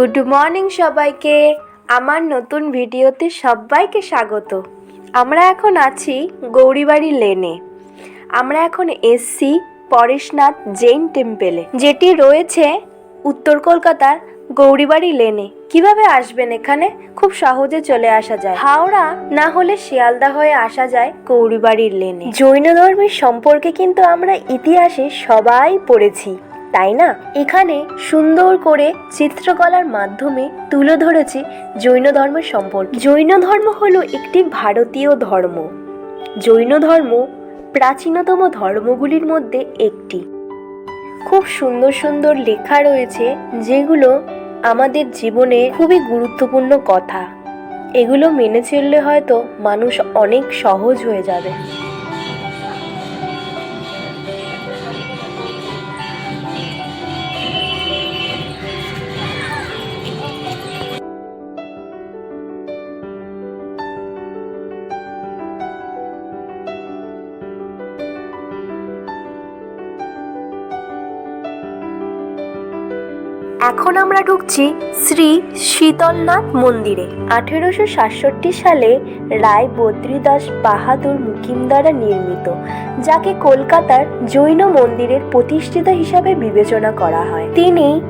Good morning সবাইকে। আমার নতুন ভিডিওতে সবাইকে স্বাগত। আমরা এখন আছি গৌরীবাড়ি লেনে। আমরা এখন এসছি পরেশনাথ জৈন টেম্পেলে যেটি রয়েছে উত্তর কলকাতার গৌরীবাড়ি লেনে। কীভাবে আসবেন এখানে? খুব সহজে চলে আসা যায়। হাওড়া না হলে শিয়ালদা হয়ে আসা যায় গৌরীবাড়ির লেনে। জৈন ধর্মের সম্পর্কে কিন্তু আমরা ইতিহাসে সবাই পড়েছি। তাই না? এখানে সুন্দর করে চিত্রকলার মাধ্যমে তুলে ধরেছে জৈন ধর্মের সম্পর্কে। জৈন ধর্ম হলো একটি ভারতীয় ধর্ম। জৈন ধর্ম প্রাচীনতম ধর্মগুলির মধ্যে একটি। খুব সুন্দর সুন্দর লেখা রয়েছে যেগুলো আমাদের জীবনে খুবই গুরুত্বপূর্ণ কথা। এগুলো মেনে চললে হয়তো মানুষ অনেক সহজ হয়ে যাবে। এখন আমরা ঢুকছি শ্রী শীতলনাথ মন্দিরে। আঠেরোশো সাতষট্টি সালে রায় বদ্রীদাস বাহাদুর মুকিম দ্বারা নির্মিত, যাকে কলকাতার জৈন মন্দিরের প্রতিষ্ঠিতা হিসাবে বিবেচনা করা হয়। তিনি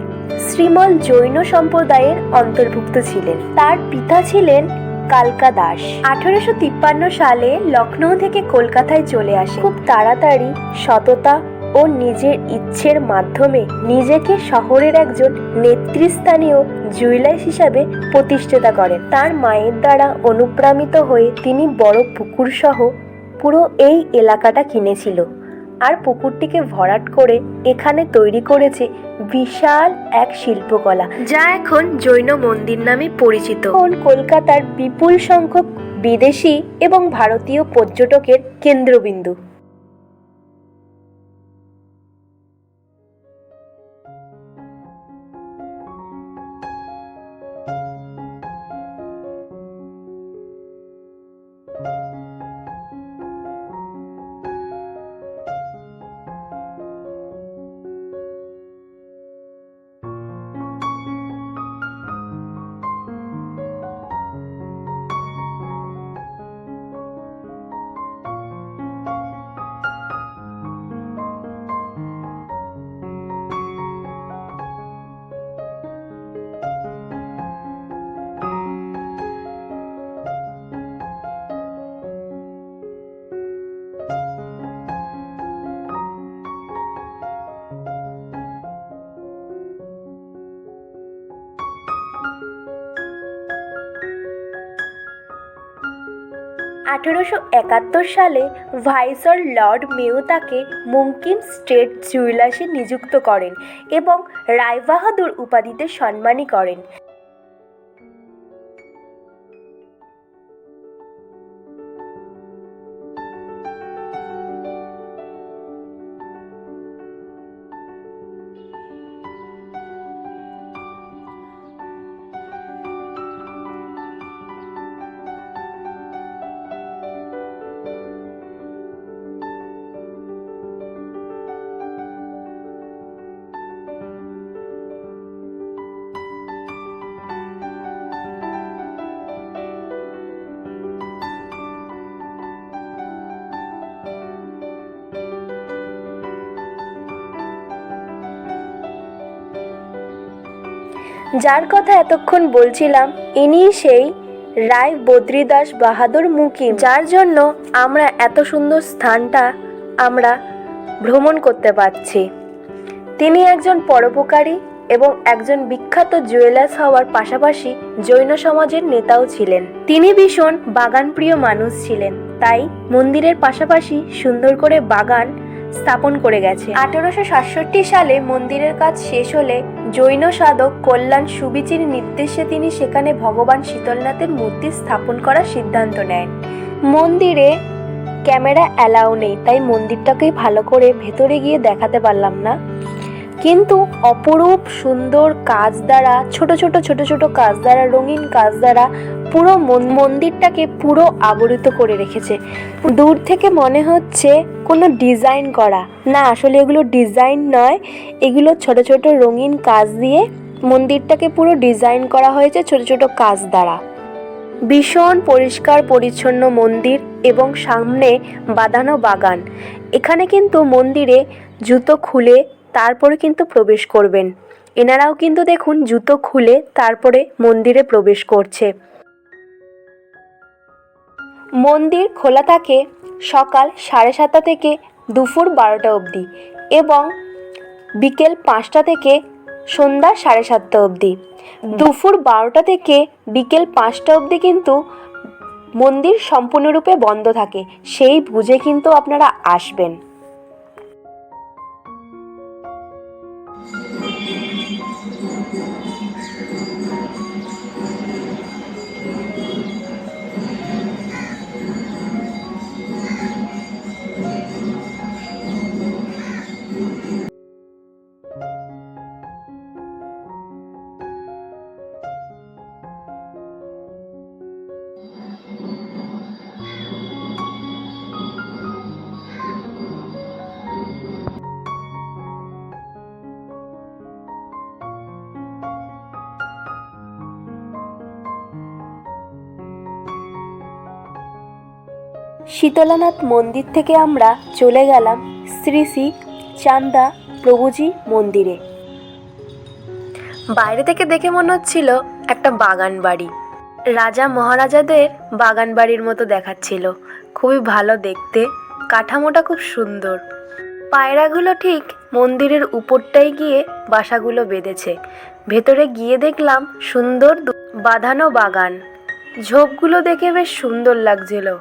শ্রীমল জৈন সম্প্রদায়ের অন্তর্ভুক্ত ছিলেন। তার পিতা ছিলেন কালকা দাস। আঠেরোশো সালে লখনৌ থেকে কলকাতায় চলে আসে। খুব তাড়াতাড়ি সততা ও নিজের ইচ্ছের মাধ্যমে নিজেকে শহরের একজন নেতৃস্থানীয় জুয়েলার্স হিসাবে প্রতিষ্ঠিতা করেন। তার মায়ের দ্বারা অনুপ্রাণিত হয়ে তিনি বড় পুকুর সহ পুরো এই এলাকাটা কিনেছিল আর পুকুরটিকে ভরাট করে এখানে তৈরি করেছে বিশাল এক শিল্পকলা, যা এখন জৈন মন্দির নামে পরিচিত। এখন কলকাতার বিপুল সংখ্যক বিদেশি এবং ভারতীয় পর্যটকের কেন্দ্রবিন্দু। আঠেরোশো একাত্তর সালে ভাইসর লর্ড মেও তাকে মুঙ্কিম স্টেট জুয়েলার্সে নিযুক্ত করেন এবং রায়বাহাদুর উপাধিতে সম্মানী করেন। যার কথা এতক্ষণ বলছিলাম ইনি সেই রায় বদ্রীদাস বাহাদুর মুকিম, যার জন্য আমরা এত সুন্দর স্থানটা আমরা ভ্রমণ করতে পারছি। তিনি একজন পরোপকারী এবং একজন বিখ্যাত জুয়েলার্স হওয়ার পাশাপাশি জৈন সমাজের নেতাও ছিলেন। তিনি ভীষণ বাগানপ্রিয় মানুষ ছিলেন, তাই মন্দিরের পাশাপাশি সুন্দর করে বাগান স্থাপন করে গেছে। আঠারোশো সাতষট্টি সালে মন্দিরের কাজ শেষ হলে জৈন সাধক কল্যাণ সুবিচির নির্দেশে তিনি সেখানে ভগবান শীতলনাথের মূর্তি স্থাপন করার সিদ্ধান্ত নেন। মন্দিরে ক্যামেরা অ্যালাউ নেই, তাই মন্দিরটাকে ভালো করে ভেতরে গিয়ে দেখাতে পারলাম না। কিন্তু অপরূপ সুন্দর কাজ দ্বারা, ছোট ছোট ছোট ছোট কাজ দ্বারা, রঙিন কাজ দ্বারা পুরো মন- মন্দিরটাকে পুরো আবৃত করে রেখেছে। দূর থেকে মনে হচ্ছে কোনো ডিজাইন করা। না, আসলে এগুলো ডিজাইন নয়। এগুলো ছোট ছোট রঙিন কাজ দিয়ে মন্দিরটাকে পুরো ডিজাইন করা হয়েছে ছোট ছোট কাজ দ্বারা। ভীষণ পরিষ্কার, পরিচ্ছন্ন মন্দির এবং সামনে বাঁধানো বাগান। এখানে কিন্তু মন্দিরে জুতো খুলে তারপরে কিন্তু প্রবেশ করবেন। এনারাও কিন্তু দেখুন জুতো খুলে তারপরে মন্দিরে প্রবেশ করছে। মন্দির খোলা থাকে সকাল সাড়ে সাতটা থেকে দুপুর বারোটা অবধি এবং বিকেল পাঁচটা থেকে সন্ধ্যা সাড়ে সাতটা অবধি। দুপুর বারোটা থেকে বিকেল পাঁচটা অবধি কিন্তু মন্দির সম্পূর্ণরূপে বন্ধ থাকে। সেই বুঝে কিন্তু আপনারা আসবেন। শীতলানাথ মন্দির থেকে আমরা চলে গেলাম শ্রী শ্রী চান্দা প্রভুজি মন্দিরে। বাইরে থেকে দেখে মনে হচ্ছিল একটা বাগান বাড়ি। রাজা মহারাজাদের বাগান বাড়ির মতো দেখাচ্ছিল। খুবই ভালো দেখতে, কাঠামোটা খুব সুন্দর। পায়রাগুলো ঠিক মন্দিরের উপরটাই গিয়ে বাসাগুলো বেঁধেছে। ভেতরে গিয়ে দেখলাম সুন্দর বাঁধানো বাগান। ঝোপগুলো দেখে বেশ সুন্দর লাগছিল।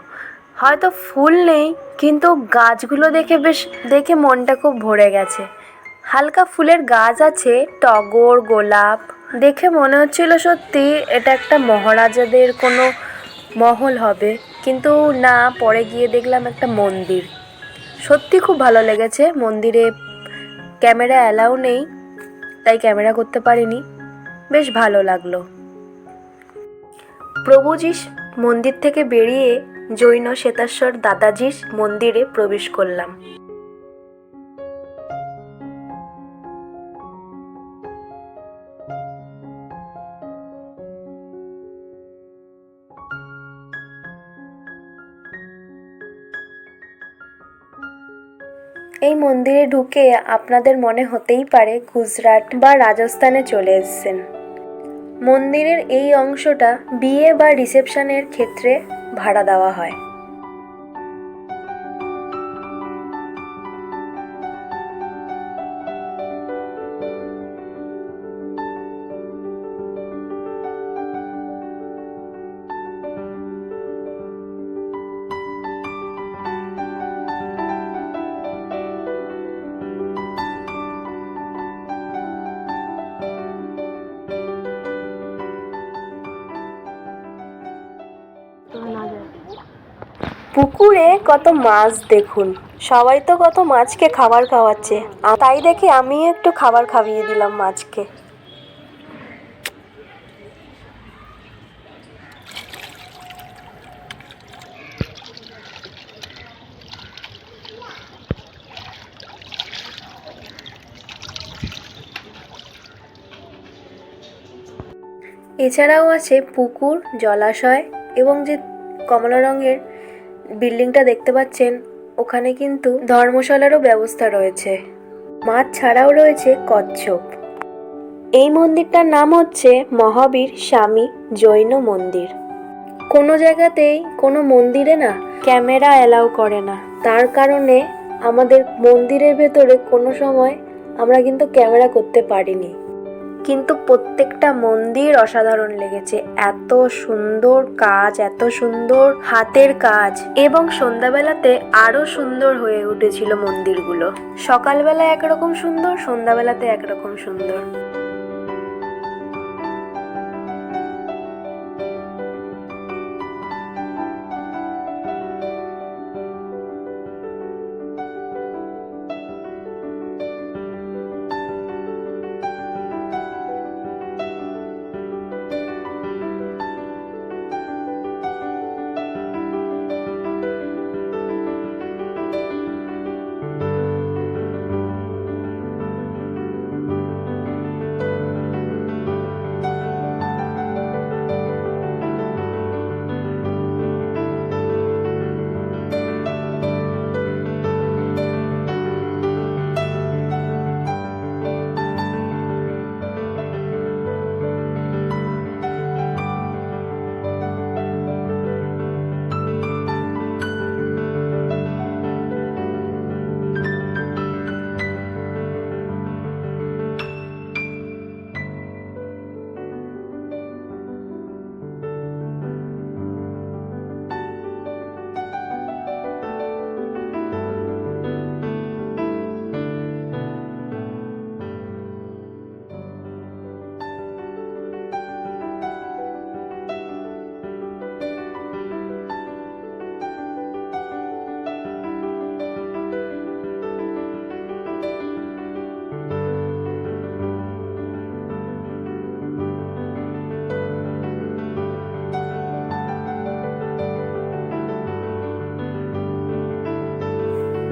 হয়তো ফুল নেই, কিন্তু গাছগুলো দেখে বেশ, দেখে মনটা খুব ভরে গেছে। হালকা ফুলের গাছ আছে, টগর, গোলাপ। দেখে মনে হচ্ছিল সত্যি এটা একটা মহারাজাদের কোনো মহল হবে, কিন্তু না, পরে গিয়ে দেখলাম একটা মন্দির। সত্যি খুব ভালো লেগেছে, মন্দিরে ক্যামেরা অ্যালাউ নেই, তাই ক্যামেরা করতে পারিনি। বেশ ভালো লাগল। প্রভুজি মন্দির থেকে বেরিয়ে জৈন শ্বেতাশ্বর দাদাজির মন্দিরে প্রবেশ করলাম। এই মন্দিরে ঢুকে আপনাদের মনে হতেই পারে গুজরাট বা রাজস্থানে চলে এসেছেন। মন্দিরের এই অংশটা বিয়ে বা রিসেপশনের ক্ষেত্রে ভাড়া দেওয়া হয় পুকুরে কত মাছ দেখুন। সবাই তো কত মাছকে খাবার খাওয়াচ্ছে। তাই দেখে আমিও একটু খাবার খাইয়ে দিলাম মাছকে। এছাড়াও আছে পুকুর, জলাশয় এবং যে কমলা রঙের বিল্ডিংটা দেখতে পাচ্ছেন, ওখানে কিন্তু ধর্মশালারও ব্যবস্থা রয়েছে। মাছ ছাড়াও রয়েছে কচ্ছপ। এই মন্দিরটার নাম হচ্ছে মহাবীর স্বামী জৈন মন্দির। কোনো জায়গাতেই কোনো মন্দিরে না ক্যামেরা অ্যালাউ করে না। তার কারণে আমাদের মন্দিরের ভেতরে কোনো সময় আমরা কিন্তু ক্যামেরা করতে পারিনি। কিন্তু প্রত্যেকটা মন্দির অসাধারণ লেগেছে। এত সুন্দর কাজ, এত সুন্দর হাতের কাজ এবং সন্ধ্যাবেলাতে আরও সুন্দর হয়ে উঠেছিল মন্দিরগুলো। সকালবেলা একরকম সুন্দর, সন্ধ্যাবেলাতে একরকম সুন্দর।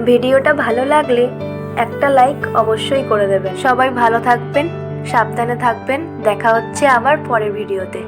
ভিডিওটা ভালো লাগলে একটা লাইক অবশ্যই করে দেবেন। সবাই ভালো থাকবেন, সাবধানে থাকবেন। দেখা হচ্ছে আবার পরের ভিডিওতে।